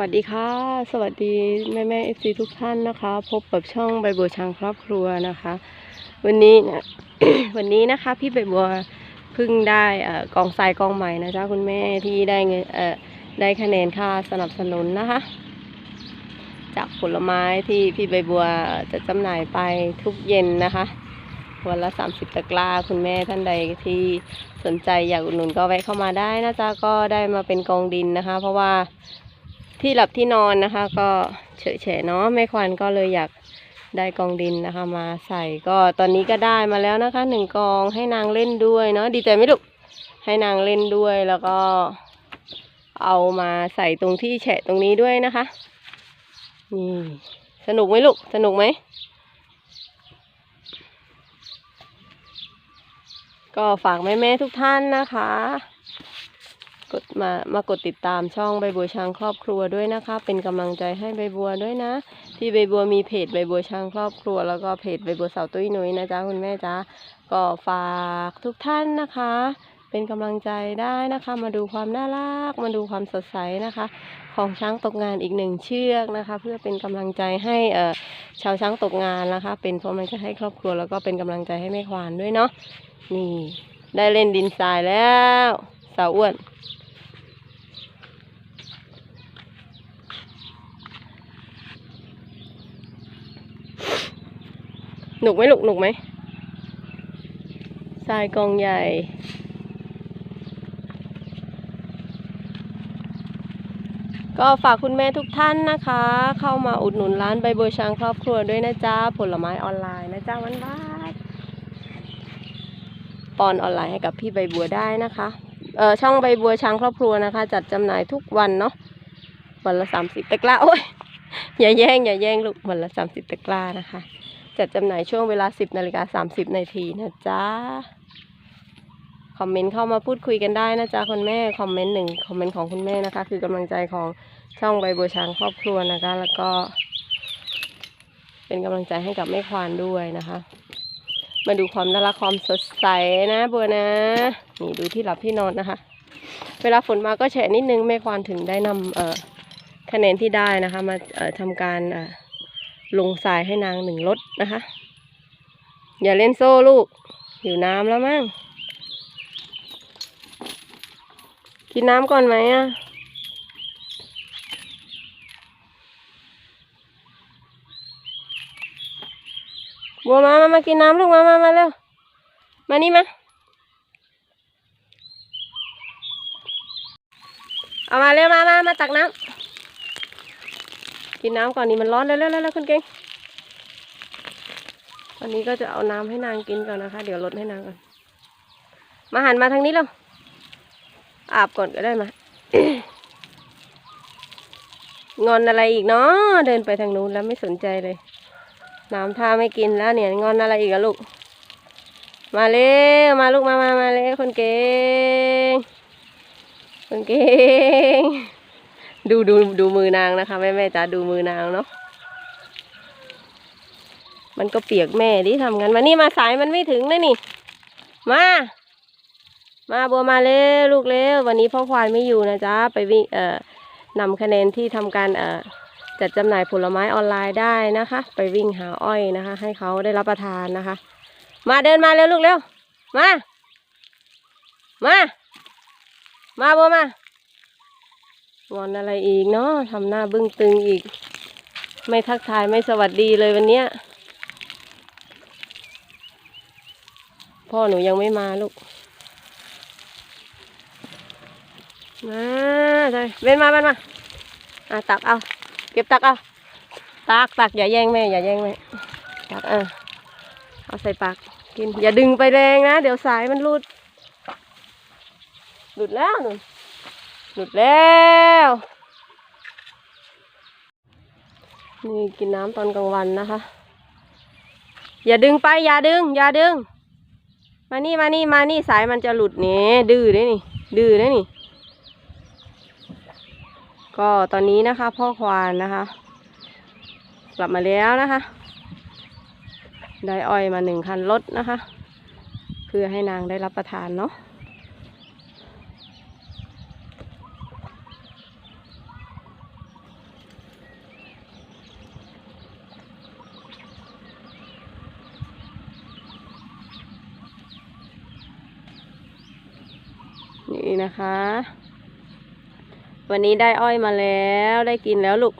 วัสดีค่ะ สวัสดีแม่แม่เอฟซีทุกท่านนะคะ พบกับช่องใบบัวช้างครอบครัวนะคะ วันนี้เนี่ยวันนี้นะคะ พี่ใบบัวเพิ่งได้อกองทรายกองใหม่นะจ๊ะคุณแม่ที่ได้เงินเออได้คะแนนค่าสนับสนุนนะคะ จากผลไม้ที่พี่ใบบัวจะจำหน่ายไปทุกเย็นนะคะวันละ 30 ตะกร้าคุณแม่ท่านใดที่สนใจอยากอุดหนุนก็แวะเข้ามาได้นะจ๊ะก็ได้มาเป็นกองดินนะคะ เพราะว่า ที่หลับที่นอนนะคะ ก็เฉยๆเนาะแม่ควันก็เลยอยากได้กองดินนะคะ มาใส่ก็ตอนนี้ก็ได้มาแล้วนะคะหนึ่งกองให้นางเล่นด้วยเนาะดีใจไหมลูกให้นางเล่นด้วยแล้วก็เอามาใส่ตรงที่แฉะตรงนี้ด้วยนะคะนี่สนุกไหมลูกสนุกไหมก็ฝากแม่ ๆ ทุกท่านนะคะ กดมามากดติดตามช่องใบบัวช้างครอบครัวด้วยนะคะ เป็นกำลังใจให้ใบบัวด้วยนะ ที่ใบบัวมีเพจใบบัวช้างครอบครัว แล้วก็เพจใบบัวสาวตุ้ยนุ้ยนะจ๊ะคุณแม่จ๊ะก็ฝากทุกท่านนะคะ เป็นกำลังใจได้นะคะ มาดูความน่ารักมาดูความสดใสนะคะ ของช้างตกงานอีกหนึ่งเชือกนะคะ เพื่อเป็นกำลังใจให้เอ่อชาวช้างตกงานนะคะ เป็นกำลังใจให้ครอบครัวแล้วก็เป็นกำลังใจให้แม่ควานด้วยเนาะนี่ได้เล่นดินทรายแล้ว สาวอ้วน หนุกไหมลูกหนุกไหมทรายกองใหญ่ก็ฝากคุณแม่ทุกท่านนะคะ เข้ามาอุดหนุนร้านใบบัวช้างครอบครัวด้วยนะจ๊ะผลไม้ออนไลน์นะจ๊ะวันบาทปอนออนไลน์ให้กับพี่ใบบัวได้นะคะเออช่องใบบัวช้างครอบครัวนะคะ จัดจำหน่ายทุกวันเนาะวันละสามสิบตะกร้าโอ้ยอย่าแย่งอย่าแย่งลูกวันละสามสิบตะกร้านะคะ จัดจำหน่ายช่วงเวลาสิบนาฬิกาสามสิบนาทีนะจ๊ะ คอมเมนต์เข้ามาพูดคุยกันได้นะจ๊ะคุณแม่ คอมเมนต์หนึ่งคอมเมนต์ของคุณแม่นะคะ คือกำลังใจของช่องใบบัวช้างครอบครัวนะคะ แล้วก็ เป็นกำลังใจให้กับแม่ควานด้วยนะคะ มาดูความน่ารักความสดใสนะบัวนะ นี่ดูที่หลับที่นอนนะคะ เวลาฝนมาก็แฉะนิดนึงแม่ควานถึงได้นำเอ่อคะแนนที่ได้นะคะ มาเอ่อทำการเอ่อ ลงทรายให้นางหนึ่งรถนะคะ อย่าเล่นโซ่ลูก อยู่น้ำแล้วมั้งกินน้ำก่อนไหมอะบัวมา มา มากินน้ำลูกมา มา มาเร็ว มานี่มา เอามาเร็วมา มา มาตักน้ำ กินน้ำก่อนนี่มันร้อนเร็วเร็วเร็วคุณเก่งวันนี้ก็จะเอาน้ำให้นางกินก่อนนะคะ เดี๋ยวลดให้นางก่อน มาหันมาทางนี้แล้วอาบก่อนก็ได้มางอนอะไรอีกเนาะเดินไปทางนู้นแล้วไม่สนใจเลย น้ำท่าไม่กินแล้วเนี่ย งอนอะไรอีกอะลูก มาเร็วมาลูกมามามาเร็วคนเก่งคนเก่ง ดูดูดูมือนางนะคะแม่แม่จ๋าดูมือนางเนาะมันก็เปียกแม่ดิทำกันมานี่มาสายมันไม่ถึงนะนี่ มา มาบัวมาเร็วลูกเร็ววันนี้พ่อควายไม่อยู่นะจ๊ะไปวิ่งเอ่อนำคะแนนที่ทำการเอ่อจัดจำหน่ายผลไม้ออนไลน์ได้นะคะ ไปวิ่งหาอ้อยนะคะ ให้เขาได้รับประทานนะคะ มาเดินมาเร็วลูกเร็วมา มา มาบัวมา งอนอะไรอีกเนาะทำหน้าบึ้งตึงอีก ไม่ทักทายไม่สวัสดีเลยวันเนี้ย พ่อหนูยังไม่มาลูก มาใช่เวนมาเวนมาอะตักเอา เก็บตักเอา ตักตักอย่าแย่งแม่ อย่าแย่งแม่ ตักเออเอาใส่ปากกิน อย่าดึงไปแรงนะ เดี๋ยวสายมันหลุด หลุดแล้วหนุน หลุดแล้ว นี่กินน้ำตอนกลางวันนะคะ อย่าดึงไป อย่าดึง อย่าดึง มานี่มานี่มานี่สายมันจะหลุดเนี่ยดื้อเด้นี่ ดื้อเด้นี่ ก็ตอนนี้นะคะ พ่อควานนะคะ กลับมาแล้วนะคะ ได้อ้อยมาหนึ่งคันรถนะคะ เพื่อให้นางได้รับประทานเนาะ นี่นะคะ วันนี้ได้อ้อยมาแล้วได้กินแล้วลูก